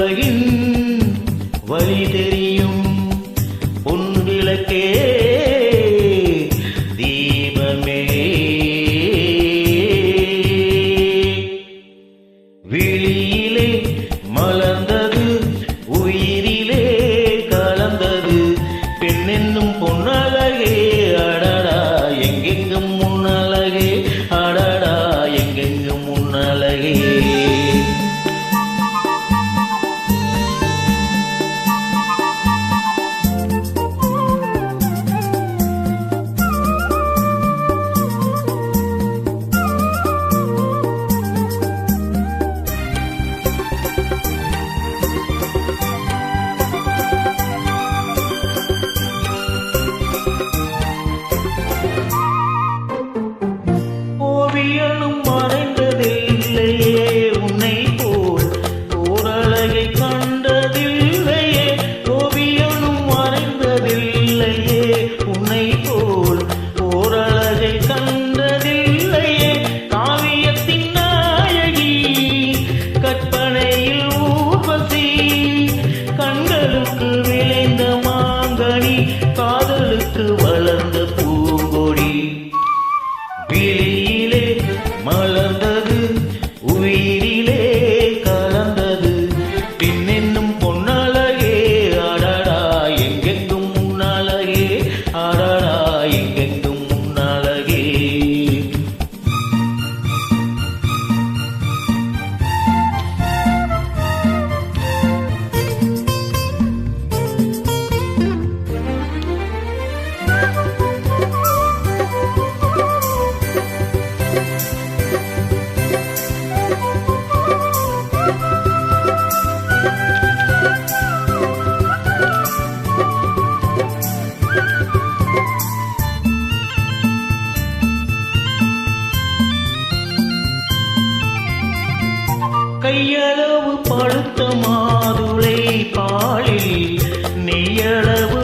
உலகின் வழி தெரியும். உன் விளக்கே தீபமே. விழியிலே மலர்ந்தது உயிரிலே கலந்தது. பெண்ணென்னும் பொன்னழகே அடடா எங்கெங்கும் முன்ன கையளவு பழுத்த மாதுளை பாலில் நெய்யளவு